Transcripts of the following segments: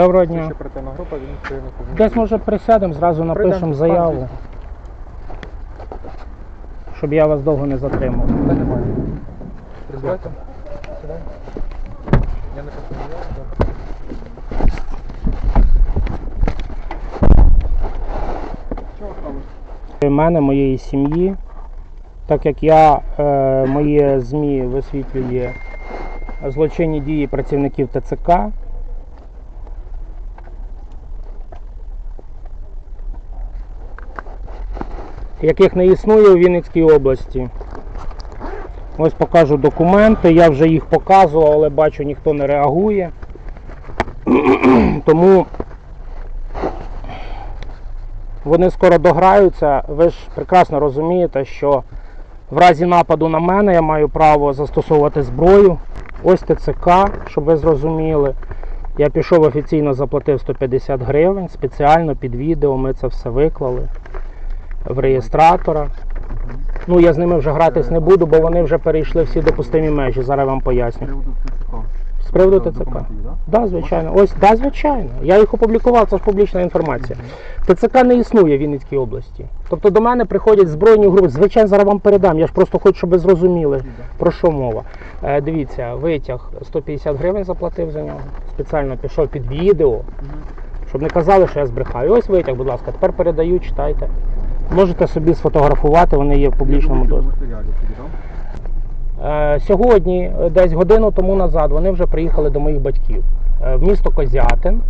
Доброго дня. ще група, він. Десь може присядемо, зразу напишемо заяву, щоб я вас довго не затримав. Та немає. Я не контролюю. Чого сталося? мене, моєї сім'ї, так як я, е, моє ЗМІ висвітлює злочинні дії працівників ТЦК. Яких не існує у Вінницькій області. Ось покажу документи. Я вже їх показував, але бачу, ніхто не реагує. Тому вони скоро дограються. Ви ж прекрасно розумієте, що в разі нападу на мене я маю право застосовувати зброю. Ось ТЦК, щоб ви зрозуміли. Я пішов офіційно заплатив 150 гривень, спеціально під відео ми це все виклали в реєстратора. Ну, я з ними вже гратись не буду, бо вони вже перейшли всі допустимі межі. Зараз я вам поясню. приводу ТЦК. З приводу ТЦК. Да, звичайно. Ось, да, звичайно. Я їх опублікував, це ж публічна інформація. ТЦК не існує в Вінницькій області. Тобто до мене приходять збройні групи. Звичайно, зараз вам передам. Я ж просто хочу, щоб ви зрозуміли, про що мова. Е, дивіться, витяг 150 гривень заплатив за нього. Спеціально пішов під відео, щоб не казали, що я збрехаю. Ось витяг, будь ласка, тепер передаю, читайте. Можете собі сфотографувати, вони є в публічному доступі. Е, Сьогодні, е, десь годину тому назад, вони вже приїхали до моїх батьків е, в місто Козятин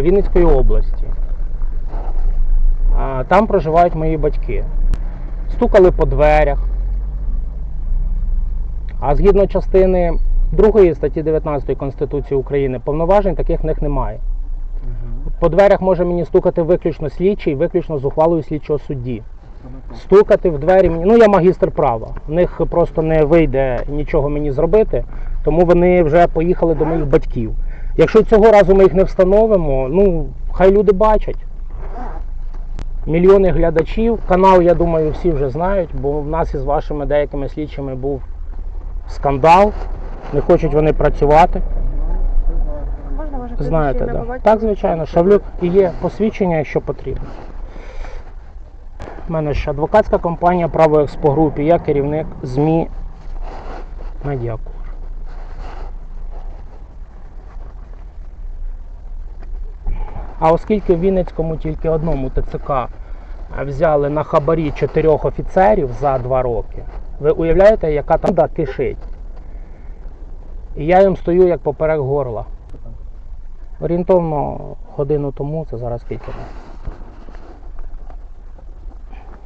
Вінницької області. Там проживають мої батьки. Стукали по дверях. А згідно частини 2 статті 19 Конституції України повноважень таких в них немає. По дверях може мені стукати виключно слідчий, виключно з ухвалою слідчого судді стукати в двері. мені- Ну, я магістр права. В них просто не вийде нічого мені зробити, тому вони вже поїхали до моїх батьків. Якщо цього разу ми їх не встановимо, ну хай люди бачать. Мільйони глядачів. Канал, я думаю, всі вже знають, бо в нас із вашими деякими слідчими був скандал. Не хочуть вони працювати. Знаєте, да. ім'я, так, звичайно, Шавлюк і є посвідчення, якщо потрібно. У мене ще адвокатська компанія Право Експогрупі, я керівник ЗМІ Медіакор. А оскільки в Вінницькому тільки одному ТЦК взяли на хабарі чотирьох офіцерів за два роки, ви уявляєте, яка там кишить? І я їм стою як поперек горла. Орієнтовно годину тому, це зараз скільки.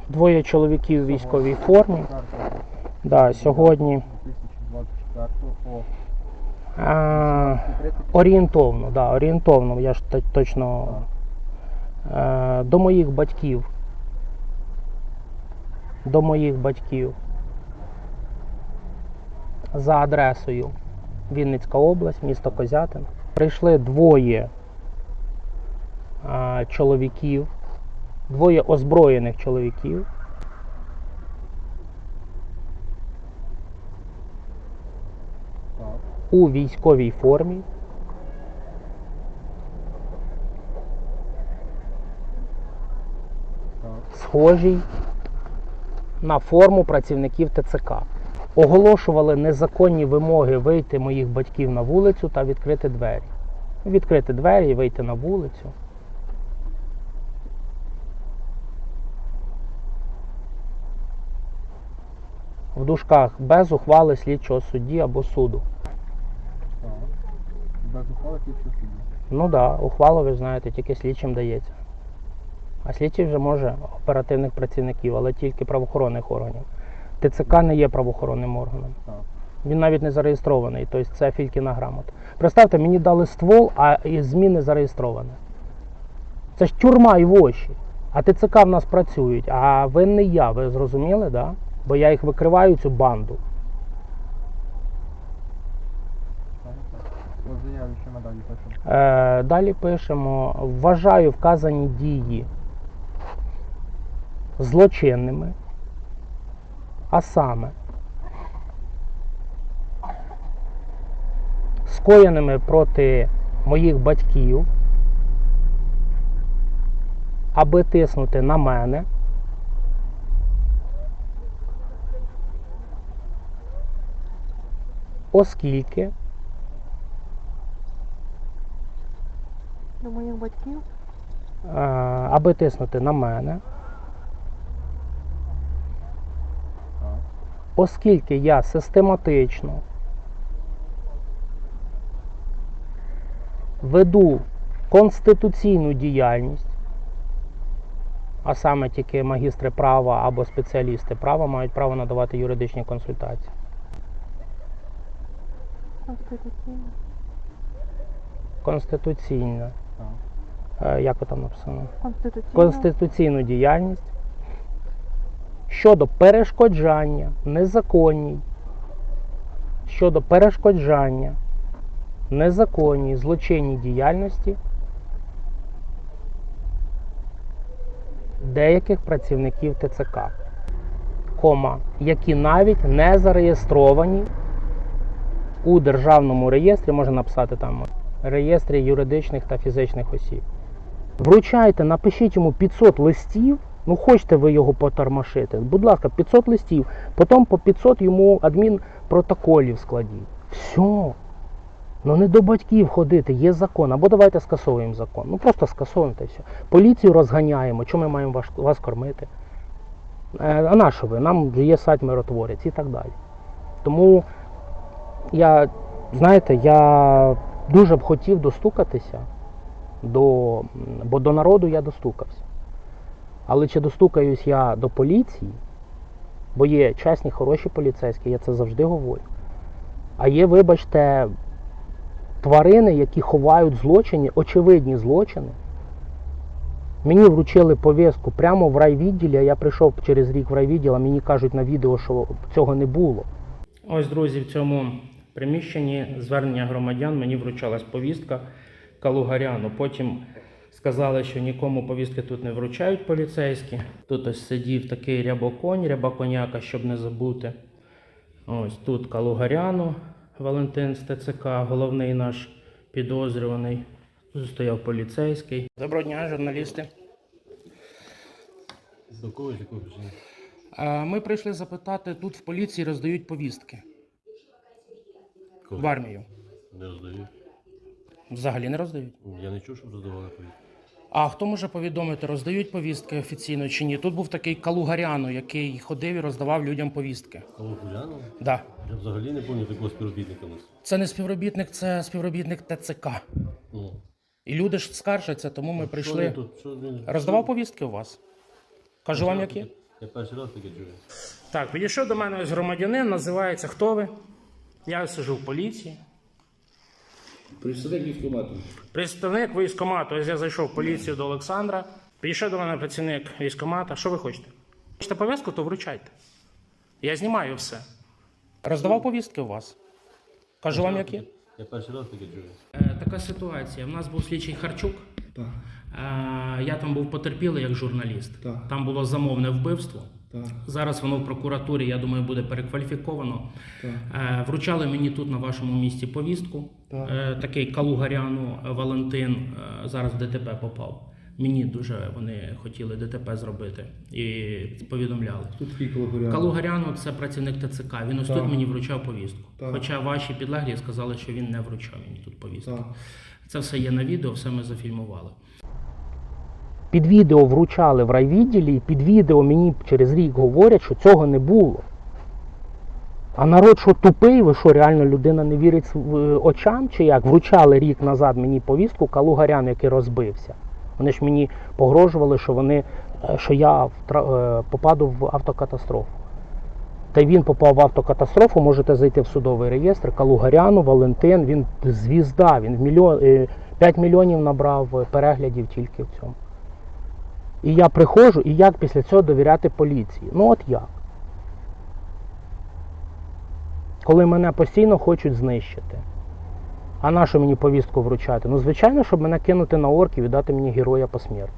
Двоє чоловіків в військовій формі. Да, сьогодні а, орієнтовно, да, орієнтовно, я ж точно е, до моїх батьків. До моїх батьків. За адресою Вінницька область, місто Козятин. Прийшли двоє е, чоловіків, двоє озброєних чоловіків. у військовій формі. Схожій на форму працівників ТЦК. Оголошували незаконні вимоги вийти моїх батьків на вулицю та відкрити двері. Відкрити двері і вийти на вулицю. В дужках без ухвали слідчого судді або суду. Так. Без ухвали слідчого судді. Ну так, да, ухвала, ви знаєте, тільки слідчим дається. А слідчий вже може оперативних працівників, але тільки правоохоронних органів. ТЦК не є правоохоронним органом. Він навіть не зареєстрований, тобто це фількіна грамота. Представте, мені дали ствол, а ЗМІ не зареєстроване. Це ж тюрма і воші. А ТЦК в нас працюють. А винний я, ви зрозуміли, да? Бо я їх викриваю, цю банду. Надалі пишемо. Е, далі пишемо: вважаю вказані дії злочинними, а саме скоєними проти моїх батьків, аби тиснути на мене. Оскільки До моїх батьків. е, аби тиснути на мене, оскільки я систематично веду конституційну діяльність, а саме тільки магістри права або спеціалісти права мають право надавати юридичні консультації. Конституційно. Конституційна, е, як ви там написано? Конституційну діяльність щодо перешкоджання незаконній, щодо перешкоджання незаконній злочинній діяльності деяких працівників ТЦК, кома, які навіть не зареєстровані у державному реєстрі, можна написати там реєстрі юридичних та фізичних осіб. Вручайте, напишіть йому 500 листів. Ну, хочете ви його потормошити. Будь ласка, 500 листів. Потім по 500 йому адмінпротоколів складіть. Все. Ну не до батьків ходити, є закон. Або давайте скасовуємо закон. Ну просто скасовуємо та все. Поліцію розганяємо, чому ми маємо вас, вас кормити? Е, а на що ви? Нам є сайт миротворець і так далі. Тому я, знаєте, я дуже б хотів достукатися до, бо до народу я достукався. Але чи достукаюсь я до поліції, бо є чесні, хороші поліцейські, я це завжди говорю. А є, вибачте, тварини, які ховають злочини, очевидні злочини. Мені вручили повістку прямо в райвідділі, я прийшов через рік в райвідділ, а мені кажуть на відео, що цього не було. Ось, друзі, в цьому приміщенні звернення громадян мені вручалась повістка Калугаряну. Потім сказали, що нікому повістки тут не вручають поліцейські. Тут ось сидів такий рябоконь, рябаконяка, щоб не забути. Ось тут Калугаряну Валентин з ТЦК, головний наш підозрюваний. Тут стояв поліцейський. Доброго дня, журналісти. До кого з якої причини? Ми прийшли запитати, тут в поліції роздають повістки Кого? в армію. Не роздають. Взагалі не роздають. Я не чув, щоб роздавали повістки. А хто може повідомити, роздають повістки офіційно чи ні? Тут був такий Калугаряну, який ходив і роздавав людям повістки. Гуляну? Да. Я взагалі не пам'ятаю такого співробітника у нас. Це не співробітник, це співробітник ТЦК. Ну, І люди ж скаржаться, тому ми прийшли. він тут? Що він... Роздавав повістки у вас? Кажу вам, які? Я перший раз таке чую. Так, підійшов до мене ось громадянин, називається Хто ви? Я сижу в поліції. Представник військкомату. Представник військкомату. Ось я зайшов в поліцію до Олександра. Підійшов до мене працівник військкомата. Що ви хочете? Хочете повістку, то вручайте. Я знімаю все. Роздавав повістки у вас? Кажу вам які? Я перший раз таке чую. Е, така ситуація. У нас був слідчий Харчук. Так, Е, я там був потерпілий як журналіст. Так. Там було замовне вбивство. Так, Зараз воно в прокуратурі, я думаю, буде перекваліфіковано. так. Е, Вручали мені тут на вашому місці повістку. Так. Е, Такий Калугаряну Валентин е, зараз в ДТП попав. Мені дуже вони хотіли ДТП зробити і повідомляли. Тут калагорян. Калугаряну це працівник ТЦК. Він ось Так. тут мені вручав повістку. Так. Хоча ваші підлеглі сказали, що він не вручав мені тут повістку. Так. Це все є на відео, все ми зафільмували. Під відео вручали в райвідділі, і під відео мені через рік говорять, що цього не було. А народ, що тупий, ви що, реально людина не вірить св- очам чи як? Вручали рік назад мені повістку Калугарян, який розбився. Вони ж мені погрожували, що вони, е, що я е, попаду в автокатастрофу. Та він попав в автокатастрофу, можете зайти в судовий реєстр. Калугаряну, Валентин, він звізда, він мільйон, е, 5 мільйонів набрав е, переглядів тільки в цьому. І я приходжу, і як після цього довіряти поліції? Ну от як? Коли мене постійно хочуть знищити. А на що мені повістку вручати? Ну, звичайно, щоб мене кинути на орків і дати мені героя посмертно.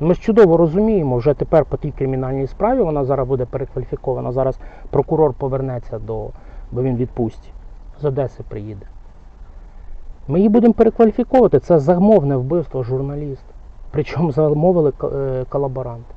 Ми ж чудово розуміємо, вже тепер по тій кримінальній справі вона зараз буде перекваліфікована. Зараз прокурор повернеться до, бо він відпустці. З Одеси приїде. Ми її будемо перекваліфіковувати. Це замовне вбивство журналіста. Причому замовили е, колаборанти.